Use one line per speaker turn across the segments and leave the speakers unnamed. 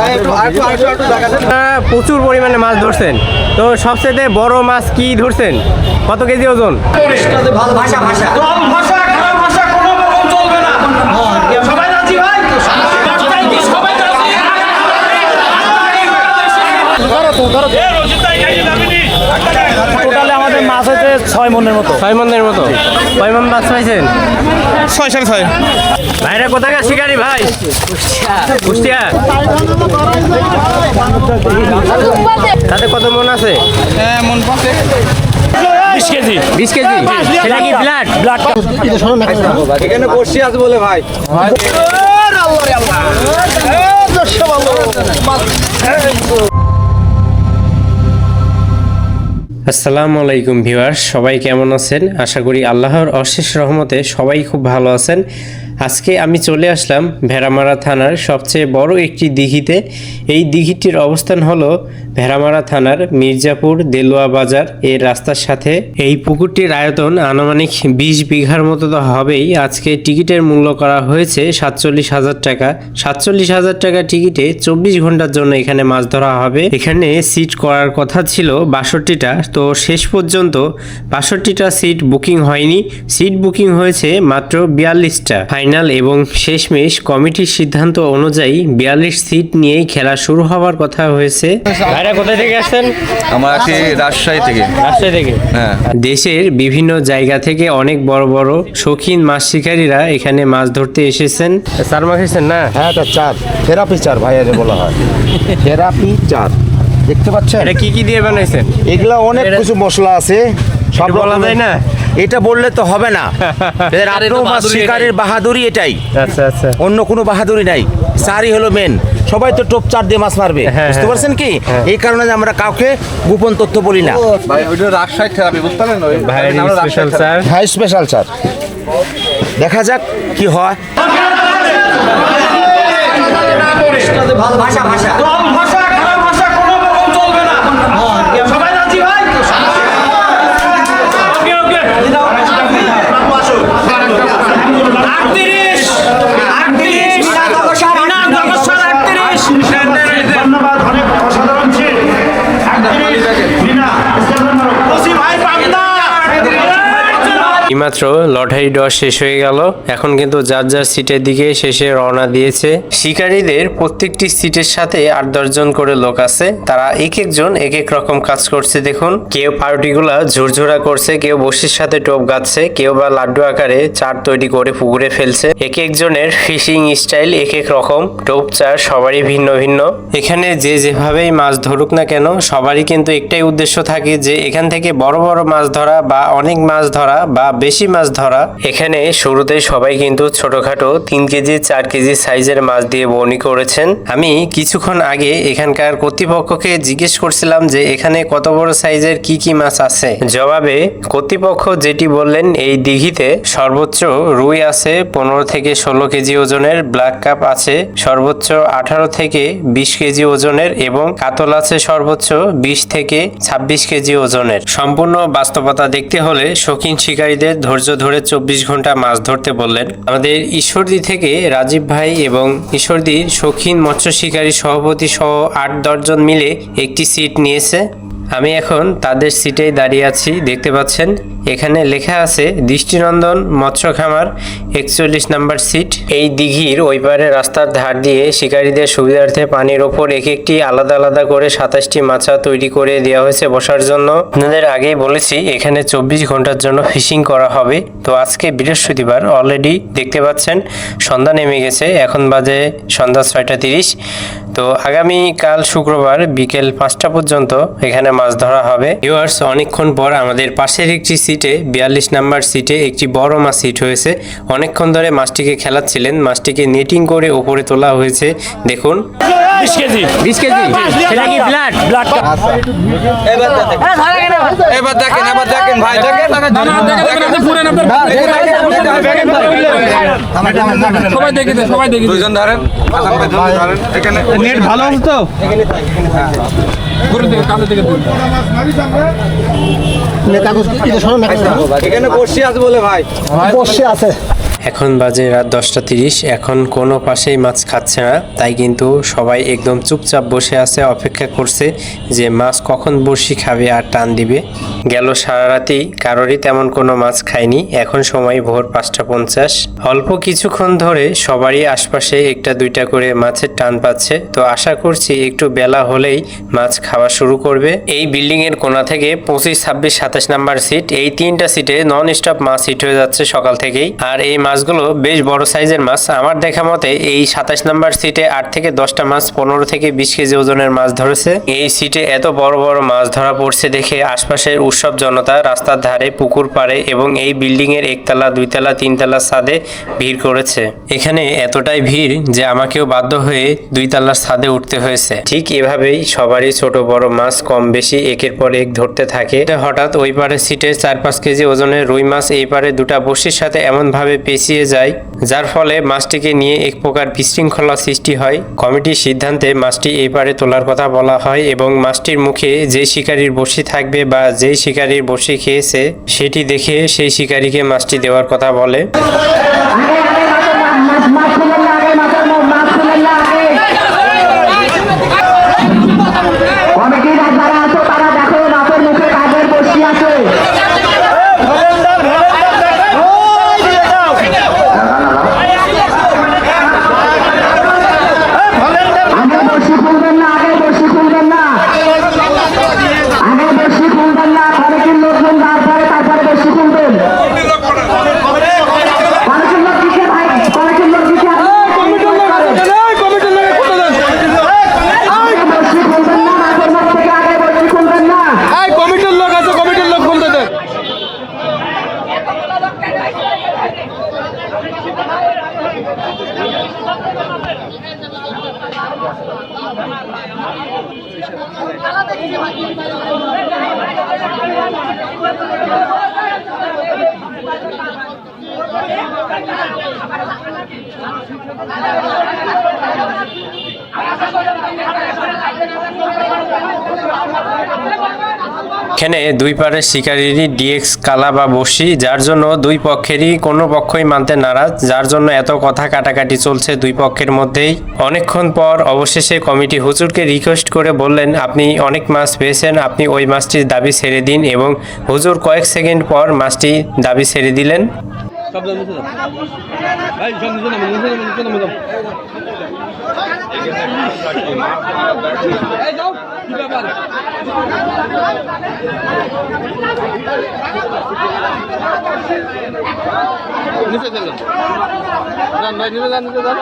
আপনারা প্রচুর পরিমাণে মাছ ধরছেন। তো সবচেয়ে বড় মাছ কি ধরছেন? কত কেজি ওজন?
ভাষা ভাষা।
ভাষা ভাষা কোনো চলবে না সবাই রাজি ভাই রাস্তায় কি সবাই রাজি
টোটালে আমাদের মাছ হচ্ছে ছয় মনের মতো।
ছয় মনের মতো। কয় মন মাছ পাইছেন?
ছয় সাড়ে ছয়।
ভাইরা কোথাকার শিকারি ভাই? কুষ্টিয়া। তাতে কত মন আছে?
বিশ কেজি।
বিশ কেজি? সেটা কি ব্লাড?
ব্লাড
এখানে বসে আছে বলে ভাই।
আসসালামু আলাইকুম ভিউয়ার্স, সবাই কেমন আছেন? আশা করি আল্লাহর অশেষ রহমতে সবাই খুব ভালো আছেন। আজকে আমি চলে আসলাম ভেড়ামারা থানার সবচেয়ে বড় একটি দিঘিতে। এই দিঘিটির অবস্থান হলো ভেড়ামারা থানার মির্জাপুর দেলুয়া বাজার এর রাস্তার সাথে এই পুকুরটির আয়তন আনুমানিক বিশ বিঘার মতো তো হবেই। আজকে টিকিটের মূল্য করা হয়েছে সাতচল্লিশ হাজার টাকা। সাতচল্লিশ হাজার টাকা টিকিটে চব্বিশ ঘণ্টার জন্য এখানে মাছ ধরা হবে। এখানে সিট করার কথা ছিল বাষট্টিটা। তো শেষ পর্যন্ত বাষট্টিটা সিট বুকিং হয়নি। সিট বুকিং হয়েছে মাত্র বিয়াল্লিশটা। ফাইনাল এবং শেষমেশ কমিটির সিদ্ধান্ত অনুযায়ী বিয়াল্লিশ সিট নিয়েই খেলা শুরু হওয়ার কথা হয়েছে। ভাইরা কোথা থেকে আসছেন?
আমরা আছি রাজশাহী থেকে।
রাজশাহী থেকে?
হ্যাঁ।
দেশের বিভিন্ন জায়গা থেকে অনেক বড় বড় শৌখিন মাছ শিকারীরা এখানে মাছ ধরতে এসেছেন। চার মাছ এসেছেন না?
হ্যাঁ এটা চার। থেরাপি চার ভাইয়া বলা হয়। থেরাপি চার। দেখতে পাচ্ছেন?
এটা কি কি দিয়ে বানাইছেন?
এগুলা অনেক কিছু মশলা আছে। সব
বলা যায় না?
এটা বললে তো হবে না। আপনার মাছ শিকারের বাহাদুরি এটাই।
আচ্ছা আচ্ছা।
অন্য কোনো বাহাদুরি নাই। চারই হলো মেন সবাই তো টোপ চার দিয়ে মাছ মারবে।
হ্যাঁ,
বুঝতে
হ্যাঁ,
পারছেন কি?
হ্যাঁ।
এই কারণে আমরা কাউকে গোপন তথ্য বলি না।
ভাই ওইটা রাজশাহী থেরাপি বুঝতে
স্পেশাল স্যার
হ্যাঁ স্পেশাল চার দেখা যাক কি হয়।
ভাষা ভাষা।
এইমাত্র লটারি ডস শেষ হয়ে গেল। এখন কিন্তু যার যার সিটের দিকে শেষে রওনা দিয়েছে। শিকারীদের প্রত্যেকটি সিটের সাথে আট দশজন করে লোক আছে। তারা এক একজন এক এক রকম কাজ করছে, দেখুন। কেউ পাউরুটিগুলা ঝুরঝুরা করছে, কেউ বসির সাথে টোপ গাচ্ছে, কেউ বা লাড্ডু আকারে চার তৈরি করে পুকুরে ফেলছে। এক একজনের ফিশিং স্টাইল এক এক রকম। টোপ, চার সবারই ভিন্ন ভিন্ন। এখানে যে যেভাবেই মাছ ধরুক না কেন, সবারই কিন্তু একটাই উদ্দেশ্য থাকে যে এখান থেকে বড় বড় মাছ ধরা বা অনেক মাছ ধরা বা বেশি মাছ ধরা। এখানে শুরুতে সবাই কিন্তু ছোটখাটো তিন কেজি, চার কেজি সাইজের মাছ দিয়ে বনি করেছেন। আমি কিছুক্ষণ আগে এখানকার কর্তৃপক্ষকে জিজ্ঞেস করছিলাম যে এখানে কত বড় সাইজের কি কি মাছ আছে। জবাবে, কর্তৃপক্ষ যেটি বললেন, এই দিঘিতে সর্বোচ্চ রুই আছে, পনেরো থেকে ষোলো কেজি ওজনের, ব্ল্যাক কাপ আছে, সর্বোচ্চ আঠারো থেকে বিশ কেজি ওজনের এবং কাতল আছে সর্বোচ্চ বিশ থেকে ছাব্বিশ কেজি ওজনের। সম্পূর্ণ বাস্তবতা দেখতে হলে শৌখিন শিকারীদের ধৈর্য ধরে চব্বিশ ঘণ্টা মাছ ধরতে বললেন। আমাদের ঈশ্বরদি থেকে রাজীব ভাই এবং ঈশ্বরদীর শৌখিন মৎস্য শিকারী সভাপতি সহ আট দশজন মিলে একটি সিট নিয়েছে। আমি এখন তাদের সিটেই দাঁড়িয়ে আছি, দেখতে পাচ্ছেন? এখানে লেখা আছে, দৃষ্টিনন্দন মৎস্য খামার একচল্লিশ নাম্বার সিট। এই দিঘির ওই পারে রাস্তার ধার দিয়ে শিকারীদের সুবিধার্থে পানির ওপর এক একটি আলাদা আলাদা করে সাতাশটি মাছা তৈরি করে দেওয়া হয়েছে বসার জন্য। আপনাদের আগেই বলেছি, এখানে চব্বিশ ঘণ্টার জন্য ফিশিং করা হবে। তো আজকে বৃহস্পতিবার অলরেডি দেখতে পাচ্ছেন, সন্ধ্যা নেমে গেছে, এখন বাজে সন্ধ্যা ছয়টা তিরিশ। তো আগামী কাল শুক্রবার বিকেল পাঁচটা পর্যন্ত এখানে মাছ ধরা হবে ভিউয়ার্স অনেকক্ষণ পর আমাদের পাশের একটি সিটে বিয়াল্লিশ নাম্বার সিটে একটি বড় মাছ সিট হয়েছে অনেকক্ষণ ধরে মাছটিকে খেলাচ্ছিলেন মাছটিকে নেটিং করে ওপরে তোলা হয়েছে দেখুন
বিশ কেজি
বিশ কেজি সেটা কি ব্লাড
ব্লাড
এবার দেখেন এবার দেখেন ভাই দেখেন
সবাই দেখে সবাই দেখে
দুজন ধরেন এখানে
নেট ভালো আছে তো।
এখানে বসে আছে বলে ভাই।
বসে আছে।
এখন বাজে রাত দশটা তিরিশ। এখন কোনো পাশেই মাছ খাচ্ছে না, তাই কিন্তু সবাই একদম চুপচাপ বসে আছে, অপেক্ষা করছে যে মাছ কখন বড়শি খাবে আর টান দিবে। গেল সারা রাতেই কারোরই তেমন কোনো মাছ খায়নি। এখন সময় ভোর পাঁচটা পঞ্চাশ। অল্প কিছুক্ষণ ধরে সবারই আশপাশে একটা দুইটা করে মাছের টান পাচ্ছে। তো আশা করছি একটু বেলা হলেই মাছ খাওয়া শুরু করবে। এই বিল্ডিং এর কোনা থেকে পঁচিশ, ছাব্বিশ, সাতাশ নাম্বার সিট। এই তিনটা সিটে নন স্টপ মাছ হিট হয়ে যাচ্ছে সকাল থেকেই। আর এই মাছগুলো বেশ বড় সাইজের মাছ। আমার দেখা মতে এই সাতাশ নাম্বার সিটে আট থেকে দশটা মাছ, পনেরো থেকে বিশ কেজি ওজনের মাছ ধরেছে। এই সিটে এত বড় বড় মাছ ধরা পড়ছে দেখে আশপাশের উৎসব জনতা রাস্তার ধারে, পুকুর পাড়ে এবং এই বিল্ডিং এর একতলা, দুইতলা, তিনতলা ছাদে ভিড় করেছে। এখানে এতটাই ভিড় যে আমাকেও বাধ্য হয়ে দুই তলার ছাদে উঠতে হয়েছে। ঠিক এভাবেই সবারই ছোট বড় মাছ কম বেশি একের পর এক ধরতে থাকে। হঠাৎ ওই পারে সিটে চার পাঁচ কেজি ওজনের রুই মাছ, এই পারে দুটা বসির সাথে এমন ভাবে পেঁচিয়ে যায়, যার ফলে মাছটিকে নিয়ে এক প্রকার বিশৃঙ্খলা সৃষ্টি হয়। কমিটির সিদ্ধান্তে মাছটি এই পারে তোলার কথা বলা হয় এবং মাছটির মুখে যে শিকারীর বসি থাকবে বা যেই শিকারীর বসি খেয়েছে, সেটি দেখে সেই শিকারীকে মাছটি দেওয়ার কথা বলে
কমিটির যারা আছো তারা দেখো মাছের মুখে কাজের বসি আছে আগে বসি খুলবেন না আগে বসি খুলবেন না আগে বসি খুলবেন না কমিটির লোকজন তারপরে তারপরে বসি খুলবেন কমিটির লোক দিচ্ছে ভাই কমিটির লোক দিচ্ছে আগে বসি খুলবেন না মাছের মুখ থেকে আগে বসি খুলবেন না
কমিটির লোক আছে কমিটির লোক বলতে দেন
এখানে দুই পারের শিকারীরই ডিএক্স কালা বা বসি যার জন্য দুই পক্ষেরই কোনো পক্ষই মানতে নারাজ, যার জন্য এত কথা কাটাকাটি চলছে দুই পক্ষের মধ্যেই। অনেকক্ষণ পর অবশেষে কমিটি হুজুরকে রিকোয়েস্ট করে বললেন, আপনি অনেক মাছ পেয়েছেন, আপনি ওই মাছটির দাবি ছেড়ে দিন। এবং হুজুর কয়েক সেকেন্ড পর মাছটি দাবি ছেড়ে দিলেন। নিচে চলুন যান ভাই যান নিচে যান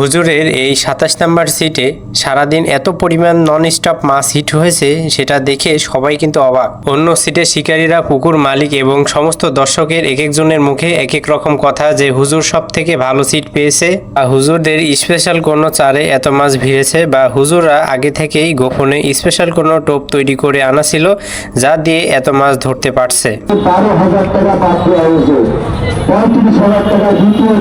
হুজুরের এই সাতাশ নাম্বার সিটে সারাদিন এত পরিমাণ নন স্টপ মাছ হিট হয়েছে, সেটা দেখে সবাই কিন্তু অবাক। অন্য সিটে শিকারীরা পুকুর মালিক এবং সমস্ত দর্শকের এক একজনের মুখে এক এক রকম কথা যে হুজুর সব থেকে ভালো সিট পেয়েছে। বা হুজুরদের স্পেশাল কোনো চারে এত মাছ ভিড়েছে বা হুজুররা আগে থেকেই গোপনে স্পেশাল কোনো টোপ তৈরি করে আনা ছিল, যা দিয়ে এত মাছ ধরতে পারছে।
পঁয়ত্রিশ হাজার টাকা দ্বিতীয়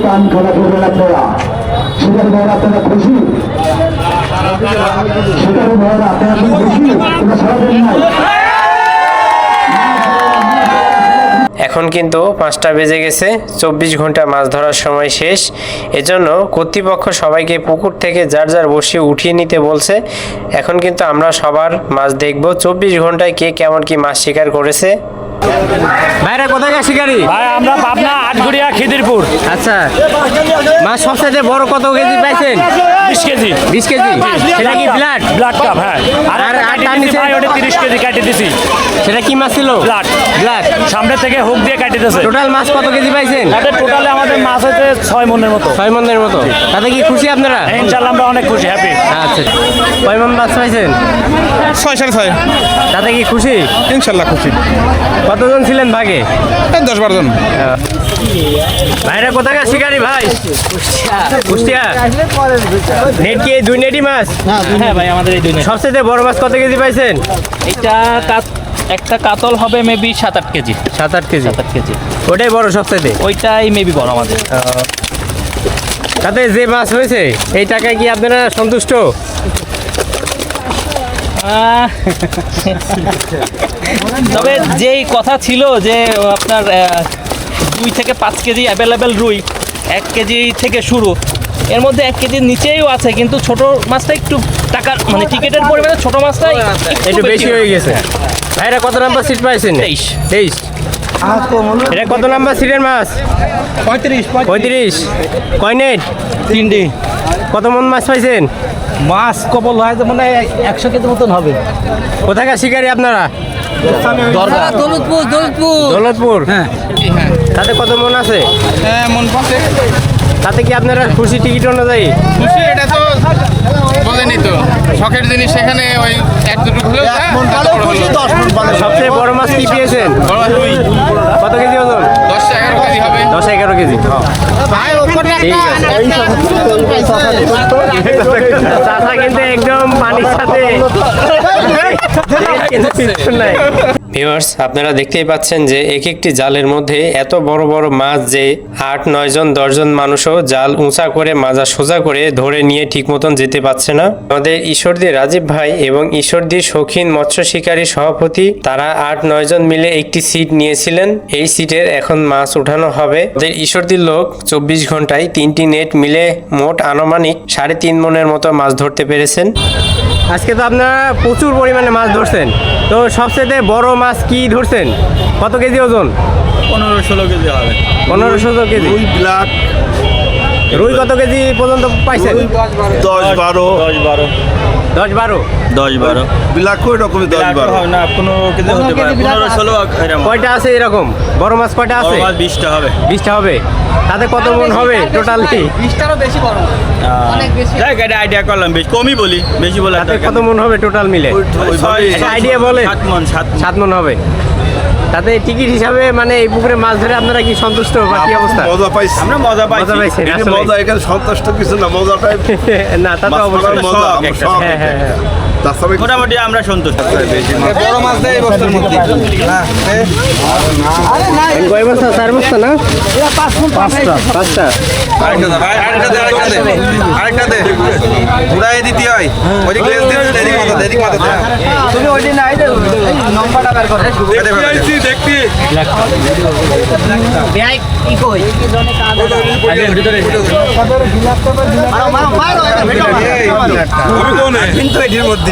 সেটার আপনারা খুশি? সেটার আপনারা খুশি?
এখন কিন্তু পাঁচটা বেজে গেছে, চব্বিশ ঘণ্টা মাছ ধরার সময় শেষ। এজন্য কর্তৃপক্ষ সবাইকে পুকুর থেকে যার যার বসে উঠিয়ে নিতে বলছে। এখন কিন্তু আমরা সবার মাছ দেখব। চব্বিশ ঘন্টায় কে কেমন কি মাছ শিকার করেছে? ভাইরা কোথায় শিকারি
ভাই আমরা পাবনা আটঘরিয়া খিদিরপুর।
আচ্ছা। মাছ সবসাইতে বড় কত কেজি পাইছেন?
বিশ কেজি।
বিশ কেজি? সেটা কি ব্লাড?
ব্লাড কাপ হ্যাঁ। আর
আর- নিচে?
ভাই ওটা তিরিশ কেজি কাটি দিছি।
সেটা কি মাছ ছিল?
ব্লাড।
ব্লাড।
সামনে থেকে হুক দিয়ে কাটি দিছে।
টোটাল মাছ কত কেজি পাইছেন?
তাতে টোটালে আমাদের মাছ হয়েছে ছয় মনের মতো।
ছয় মন্দের মতো। তাতে কি খুশি আপনারা?
ইনশাল্লাহ আমরা অনেক খুশি হ্যাপি
আচ্ছা। কয় মন মাছ পাইছেন?
ছয় সাড়ে ছয়।
তাতে কি খুশি?
ইনশাল্লাহ খুশি।
কতজন ছিলেন ভাগে?
দশ বারো জন।
ভাইরা কোথাকার শিকারি ভাই? কুষ্টিয়া। নেট কি দুই নেটি মাছ?
হ্যাঁ ভাই আমাদের এই দুই নেট।
সবচেয়ে বড় মাছ কত কেজি পাইছেন?
এটা কাত একটা কাতল হবে মেবি সাত আট কেজি।
সাত আট কেজি?
সাত আট কেজি।
ওটাই বড় সবচেয়ে
ওইটাই মেবি বড় আমাদের।
তাতে যে মাছ হয়েছে এই টাকায় কি আপনারা সন্তুষ্ট?
তবে যেই কথা ছিল যে আপনার দুই থেকে পাঁচ কেজি অ্যাভেলেবেল রুই এক কেজি থেকে শুরু। এর মধ্যে এক কেজির নিচেও আছে কিন্তু ছোট মাছটা একটু টাকার মানে টিকিটের পরিমাণে ছোট মাছটাই
একটু বেশি হয়ে গেছে। ভাইরা কত নাম্বার সিট পাইছেন?
তেইশ।
তেইশ। এটা কত নাম্বার সিটের মাছ?
পঁয়ত্রিশ
পঁয়ত্রিশ। কয় নেট
তিনটি।
কত মন মাছ পাইছেন?
মাছ কবল হয় তো মানে একশো কেজি মতন হবে।
কোথাকার শিকারি আপনারা? দৌলতপুর
হ্যাঁ।
তাতে কত মন আছে?
হ্যাঁ মন
তাতে কি আপনারা খুশি টিকিট অনুযায়ী?
খুশি এটা তো বোঝেনি তো শখের জিনিস সেখানে ওই এক দুটো হলেও হলো।
সবচেয়ে বড় মাছ কি পেয়েছেন
বড় রুই
কত কেজি ওজন
দশ এগারো কেজি হবে
দশ এগারো কেজি চাষা কিন্তু একদম পানির সাথে ভিউয়ার্স, আপনারা দেখতেই পাচ্ছেন যে এক একটি জালের মধ্যে এত বড় বড় মাছ যে আট, নয় জন দশজন মানুষও জাল উঁচা করে, মাজা সোজা করে ধরে নিয়ে ঠিক মতন যেতে পারছে না। আমাদের ঈশ্বরদী রাজীব ভাই এবং ঈশ্বরদী শৌখিন মৎস্য শিকারী সভাপতি, তারা আট, নয় জন মিলে একটি সিট নিয়েছিলেন। এই সিটের এখন মাছ উঠানো হবে। আমাদের ঈশ্বরদীর লোক চব্বিশ ঘন্টায় তিনটি নেট মিলে মোট আনুমানিক সাড়ে তিন মনের মতো মাছ ধরতে পেরেছেন। আজকে তো আপনারা প্রচুর পরিমাণে মাছ ধরছেন। তো সবচেয়ে বড় মাছ কি ধরছেন? কত কেজি ওজন?
পনেরো ষোলো কেজি হবে।
পনেরো ষোলো কেজি।
ব্ল্যাক।
রুই কত কেজি পর্যন্ত পাইছেন?
দশ বারো।
দশ বারো।
দশ বারো?
দশ বারো।
ব্ল্যাক ওই রকমই দশ বারো?
না পনেরো কেজি হতে পারে। পনেরো ষোলো
কয়টা আছে এরকম? বড় মাছ কয়টা আছে?
বিশটা হবে।
বিশটা হবে। তাতে কত মন হবে টোটালি?
যাই গাড়ি আইডিয়া করলাম বেশ কমই বলি বেশি বলে
কত মন হবে টোটাল মিলে? আইডিয়া বলেন
সাত মন। সাত
মন হবে। তাতে টিকিট হিসাবে মানে এই পুকুরে মাছ ধরে আপনারা কি সন্তুষ্ট বা কি অবস্থা?
মজা পাইছি।
আমরা মজা
মজা
পাইছি
মজা এখানে সন্তুষ্ট কিছু না মজাটাই
না তা তো অবশ্যই।
মজা
হ্যাঁ হ্যাঁ।
মোটামুটি আমরা সন্তুষ্ট।
বড় মাছ দেয় এই বস্তার মধ্যে। হ্যাঁ
কয় বস্তা চার বস্তা না? পাঁচটা পাঁচটা।
আরেকটা দে, আরেকটা দে, আরেকটা দে। ঘুরাই দিতে ওইদিক লেজ দিতে এদিক মাথা দে, এদিক মাথা দে। দে, দে, দে, দে। দেখবি? এই, আমি কোনে? কিন্তু এটির মধ্যে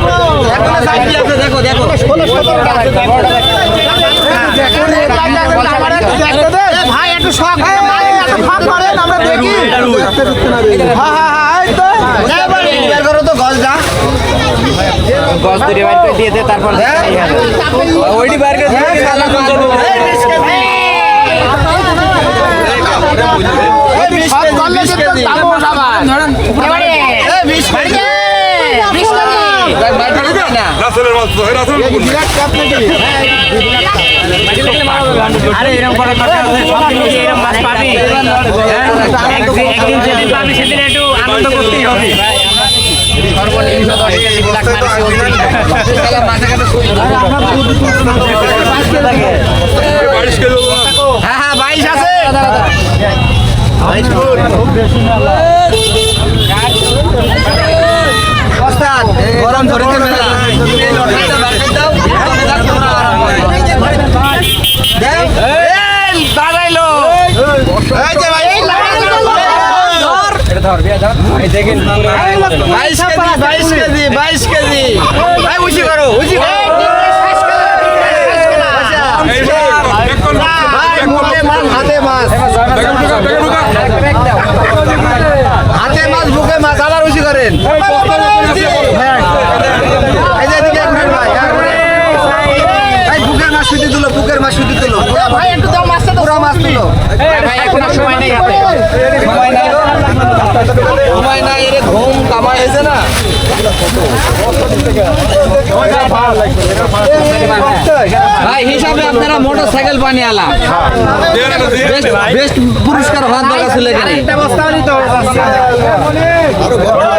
শখ করেন আমরা দেখি।
বাইর করে দিয়ে দে তারপর ওইটি বাইর করে দিয়ে
করলে কিন্তু দামও সবার। এই কেজি।
রাসেলের মাছ তো, এই রাসেলের পুকুর।
আরে এরকম করে কথা আছে সব দিন কি এরকম মাছ পাবি হ্যাঁ? একদিন যেদিন পাবি সেদিন একটু আনন্দ করতেই হবে
বাইশ কিলো
হ্যাঁ হ্যাঁ বাইশ আছে
গরম
বাইশ কেজি বাইশ কেজি বাইশ কেজি ভাই উঁচি করো উঁচি করো হাতে মাছ হাতে মাছ বুকে মাছ আবার উঁচি করেন বুকের মাছ শুধু তুলো বুকের মাছ শুধু তুলো
ভাই একটু দাও মাছটা তো
পুরো মাছ তুলো ভাই এখন সময় নেই হাতে সময় সময় নাই এর না মোটর সাইকেল বানিয়ে আলা বেস্ট পুরস্কার হওয়ার দরকার ছিল এখানে।